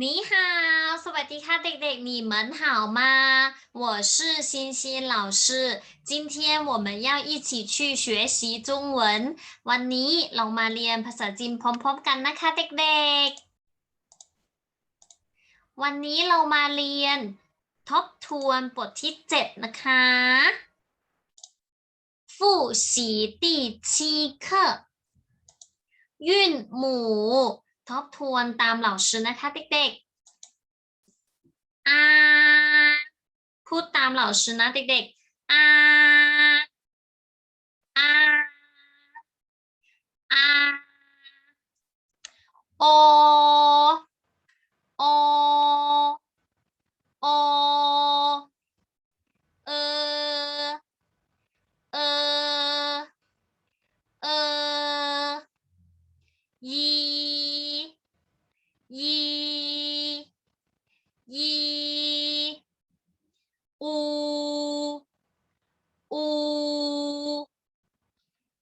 你好，สวัสดีค่ะเด็กๆ，你们好吗？我是欣欣老师，今天我们要一起去学习中文。วันนี้เรามาเรียนภาษาจีนพร้อมๆกันนะคะเด็กๆ วันนี้เรามาเรียนทบทวนบทที่ 7 นะคะ复习第七课韵母 ทบทวนตามเหล่าชื่อนะคะเด็กๆอาพูดตามเหล่าชื่อนะเด็กๆอาอาอาโอ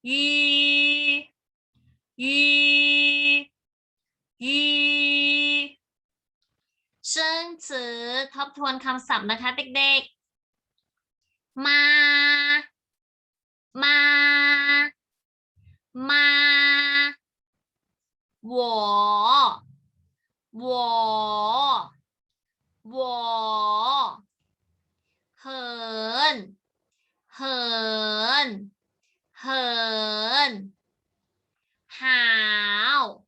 ยียียี生词ทบทวนคำศัพท์นะคะเด็กๆ มา มา มา 我，我，我， hơn, hào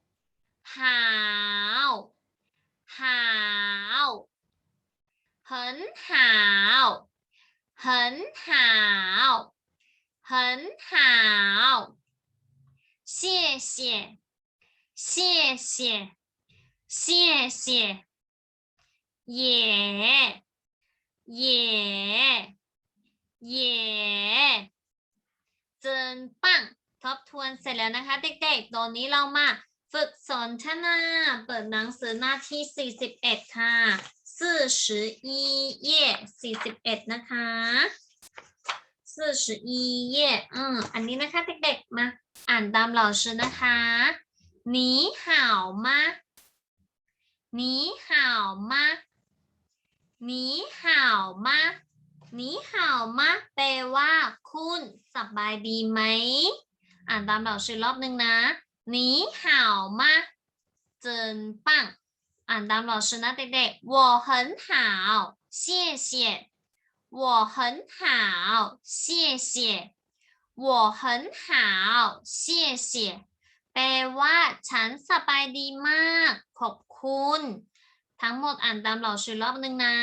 hào hào hấn hào hấn hào hấn hào xie xie. Xie xie. Xie xie. Yeah yeah yeah จนปังทบทวนเสร็จแล้วนะคะ เด็กๆ ตอนนี้เรามาฝึกสนทนาเปิดหนังสือหน้าที่ 41 ค่ะ41เย่41 นะคะ41เย่อืมอันนี้นะคะ เด็กๆ มาอ่านตามเหาอนะคะ你好吗你好吗你好吗 你好吗你好吗แปลว่า คุณสบายดีไหม อ่านตามเราชื่อรอบหนึ่งนะ你好吗真棒อ่านตามเราชื่อนะเด็กๆ我很好谢谢我很好谢谢我很好谢谢แปลว่า ฉันสบายดีมาก ขอบคุณ ทั้งหมดอ่านตามเราชื่อรอบหนึ่งนะ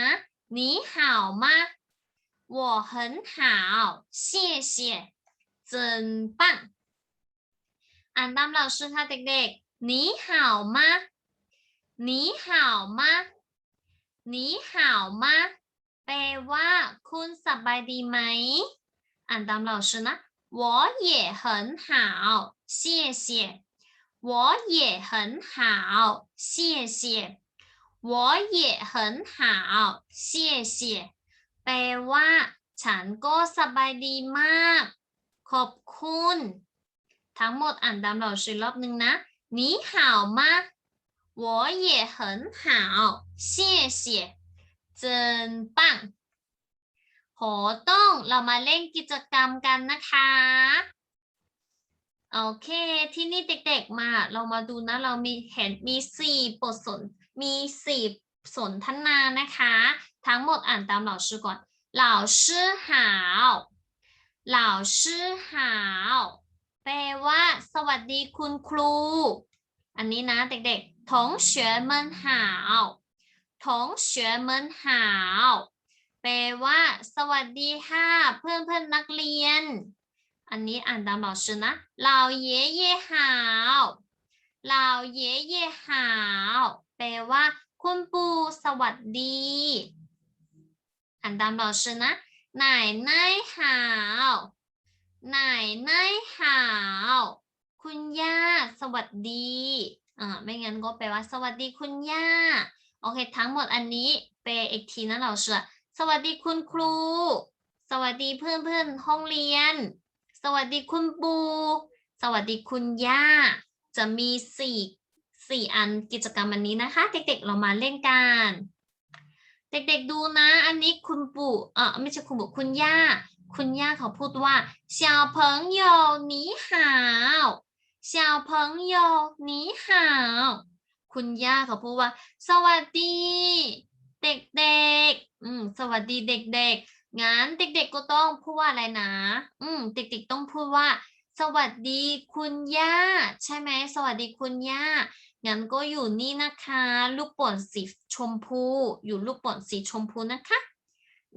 你好吗 我很好谢谢真棒อ่านตามเราชื่อค่ะเด็กๆ你好吗你好吗你好吗แปลว่า คุณสบายดีไหม อ่านตามเราชื่อนะ我也很好谢谢，我也很好，谢谢，我也很好，谢谢 แปลว่า ฉันก็สบายดีมาก ขอบคุณ ทั้งหมดอ่านตามเราชื่อรอบหนึ่งนะ你好吗我也很好谢谢真棒โหต้องเรามาเล่นกิจกรรมกันนะคะ โอเค ที่นี่เด็กๆมา เรามาดูนะ เรามีเห็นมีสี่บทสน มีสี่ สนทนานะคะ ทั้งหมดอ่านตามเหล่าชื่อก่อนเหล่าชื่อหาวเหล่าชื่อหาวแปลว่า สวัสดีคุณครู อันนี้นะเด็กๆ同学们好同学们好แปลว่า สวัสดีค่ะ เพื่อนเพื่อนๆนักเรียน อันนี้อ่านตามเหล่าชื่อนะเหล่าเย่เย่หาวเหล่าเย่เย่หาวแปลว่า คุณปู่สวัสดีอ่านตามเหล่าชื่อนะไหนไหนหาวไหนไหนหาวคุณย่าสวัสดีอ่าไม่งั้นก็แปลว่าสวัสดีคุณย่า โอเค ทั้งหมดอันนี้แปอีกทีนะเราเชื่อสวัสดีคุณครู สวัสดีเพื่อนเพื่อนห้องเรียน สวัสดีคุณปูสวัสดีคุณย่า จะมีสี่ สี่อันกิจกรรมอันนี้นะคะ เด็กๆเรามาเล่นกัน เด็กๆดูนะ อันนี้คุณปู่เออไม่ใช่คุณปู่คุณย่า คุณย่าเขาพูดว่า小朋友你好小朋友你好คุณย่าเขาพูดว่า สวัสดี เด็กๆ อืม สวัสดีเด็กๆ งั้นเด็กๆก็ต้องพูดว่าอะไรนะ อืม เด็กๆต้องพูดว่า สวัสดีคุณย่า ใช่ไหม สวัสดีคุณย่า งั้นก็อยู่นี่นะคะ ลูกป่นสีชมพู อยู่ลูกป่นสีชมพูนะคะ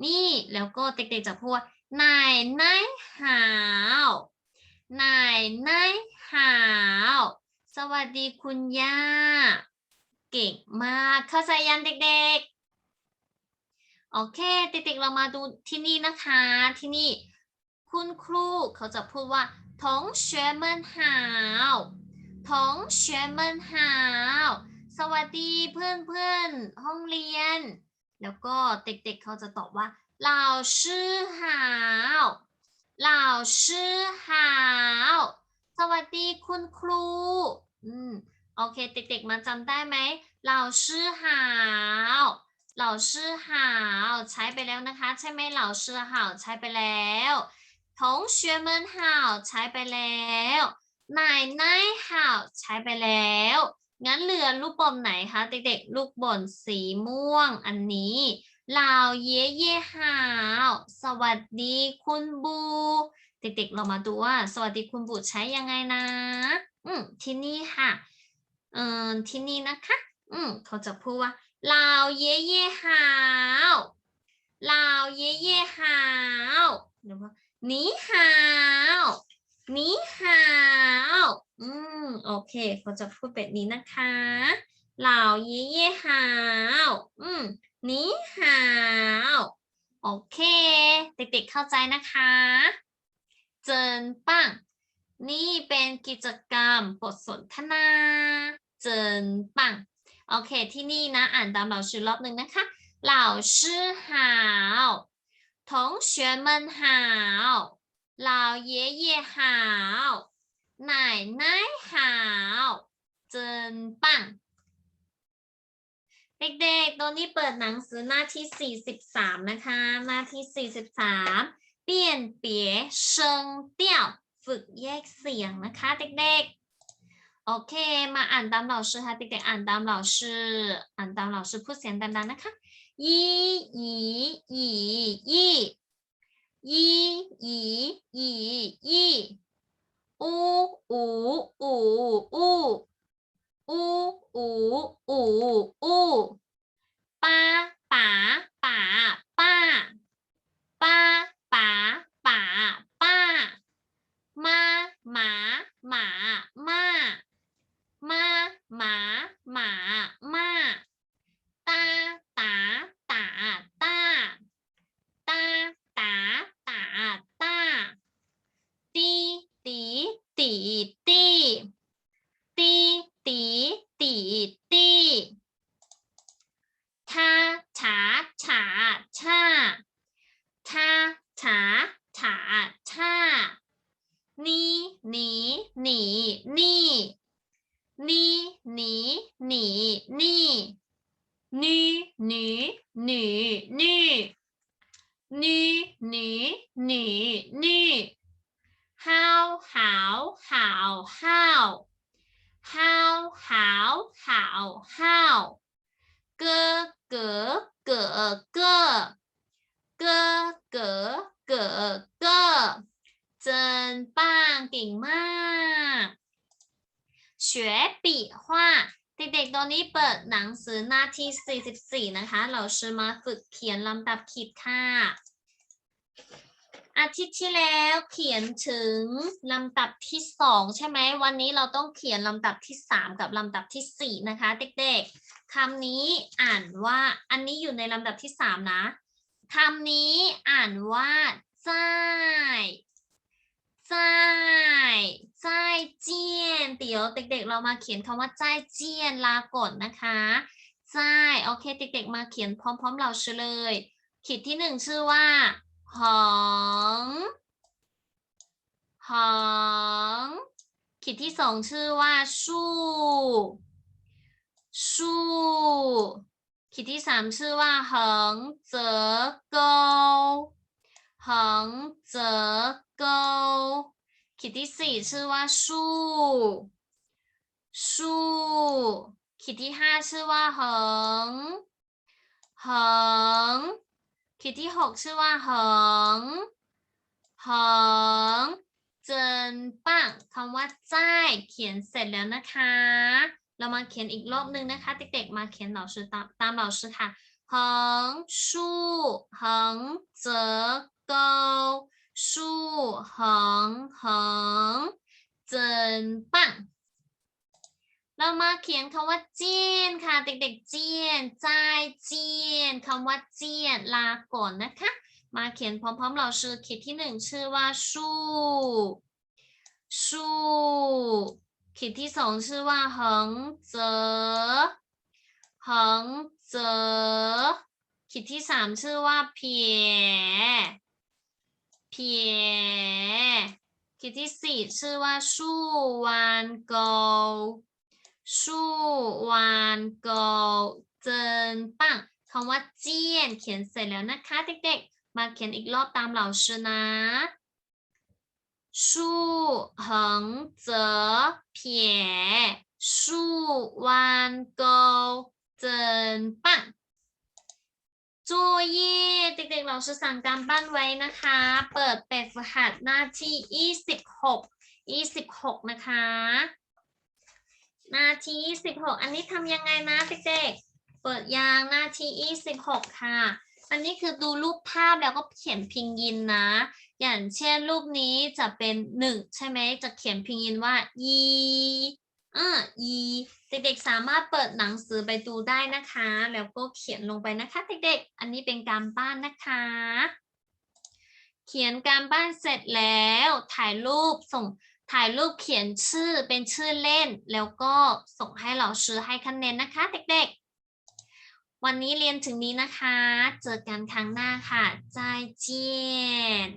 นี่แล้วก็เด็กๆจะพูดว่านายนายหาวนายนายหาว สวัสดีคุณย่า เก่งมากเข้าใจยันเด็กๆ โอเค เด็กๆเรามาดูที่นี่นะคะ ที่นี่ คุณครูเขาจะพูดว่าทงเชมันหาว 同学们好สวัสดีเพื่อนเพื่อนๆห้องเรียน แล้วก็เด็กๆ เขาจะตอบว่า老师好老师好สวัสดีคุณครู อืม โอเค เด็กๆ มาจำได้ไหม老师好老师好ใช้ไปแล้วนะคะ ใช่ไหม老师好ใช้ไปแล้ว同学们好ใช้ไปแล้ว นายนาย好ใช้ไปแล้ว งั้นเหลือลูกบอลไหนคะ เด็กๆ ลูกบอลสีม่วงอันนี้เหล่าเย่เย่หาวสวัสดีคุณบู เด็กๆ เรามาดูว่า สวัสดีคุณบุตรใช้ยังไงนะ อืมที่นี่ค่ะ เอ่อที่นี่นะคะ อืมเขาจะพูดว่าเหล่าเย่เย่หาวเหล่าเย่เย่หาวหรือว่านีหาว นีหาวอืม โอเค เขาจะพูดแบบนี้นะคะเหล่าเย่เย่หาวอืมหนีหาวโอเค เด็กๆ เข้าใจนะคะ เจินปังนี่เป็นกิจกรรมบทสนทนา เจินปังโอเค ที่นี่นะ อ่านตามเราชื่อรอบหนึ่งนะคะ老师好同学们好 老爷爷好奶奶好เจินปังเด็กๆ ตัวนี้เปิดหนังสือหน้าที่ 43 นะคะ หน้าที่ 43 เปลี่ยนเปียเชิงเตี้ยวฝึกแยกเสียงนะคะเด็กๆ โอเค มาอ่านตาม老师ค่ะเด็กๆ อ่านตาม老师อ่านตาม老师พูดเสียงดังๆนะคะยี่อีอียี่ยี่อีอี 一以乙一，五五五五五五五五，八把把八八。how how how how how how how how เกอเกอเกอเกอเกอเกอเกอเกอเจนป้างเก่งมากเฉวยปีฮวาเด็กๆ ตอนนี้เปิดหนังสือหน้าที่ 44 นะคะ เราจะมาฝึกเขียนลำดับขีดค่ะ อาทิตย์ที่แล้วเขียนถึงลำดับที่สองใช่ไหมวันนี้เราต้องเขียนลำดับที่สามกับลำดับที่สี่นะคะเด็กๆคำนี้อ่านว่าอันนี้อยู่ในลำดับที่สามนะคำนี้อ่านว่าจ้ายจ้ายจ้ายเจียนเดี๋ยวเด็กๆ เรามาเขียนคำว่าจ้ายเจียนลากดนะคะจ้ายโอเคเด็กๆ มาเขียนพร้อม ๆ เราเฉลยขีดที่หนึ่งชื่อว่า หองหองขีดที่สองชื่อว่าชู่สู้ขีดที่สามชื่อว่าเหิงเจ๋อเกาหงเจ๋อเกาขีดที่สี่ชื่อว่าสู้สู้ขีดที่ห้าชื่อว่าเหิงหง ขีดที่หกชื่อว่าเหิงเหิงเจินปังคำว่าจ้ายเขียนเสร็จแล้วนะคะ เรามาเขียนอีกรอบนึงนะคะ เด็กๆมาเขียนเหล่าชื่อตามตามเหล่าชื่อค่ะเหิงสู้เหิงเจอเกาสู้เหิงเหิงเจินปัง เรามาเขียนคำว่าเจียนค่ะ เด็กๆเจียนใจเจียนคำว่าเจียนลาก่อนนะคะ มาเขียนพร้อมๆ เราชื่อขีดที่หนึ่งชื่อว่าสู้สู้ขีดที่สองชื่อว่าหงเจอหงเจอขีดที่สามชื่อว่าเพียเพียขีดที่สี่ชื่อว่าสู้วานโก สู้วานโกเจินปังคำว่าเจียนเขียนเสร็จแล้วนะคะเด็กๆ มาเขียนอีกรอบตามเหล่าชื่อนะสู้หงเจอเพียสู้วานโกเจินปังจูเย่เด็กๆ เราจะสั่งการบ้านไว้นะคะ เปิดเป็ดฝึกหัดหน้าที่ 26 26 นะคะ หน้าที่ 26 อันนี้ทำยังไงนะเด็กๆ เปิดยางหน้าที่ 26 ค่ะ อันนี้คือดูรูปภาพแล้วก็เขียนพิงยินนะ อย่างเช่นรูปนี้จะเป็นหนึ่งใช่ไหม จะเขียนพิงยินว่ายีอ่ายีเด็กๆสามารถเปิดหนังสือไปดูได้นะคะ แล้วก็เขียนลงไปนะคะเด็กๆ อันนี้เป็นการบ้านนะคะ เขียนการบ้านเสร็จแล้วถ่ายรูปส่ง ถ่ายรูปเขียนชื่อเป็นชื่อเล่น แล้วก็ส่งให้เราชื่อให้คะแนนนะคะ เด็กๆ วันนี้เรียนถึงนี้นะคะ เจอกันครั้งหน้าค่ะ ใจายเจียน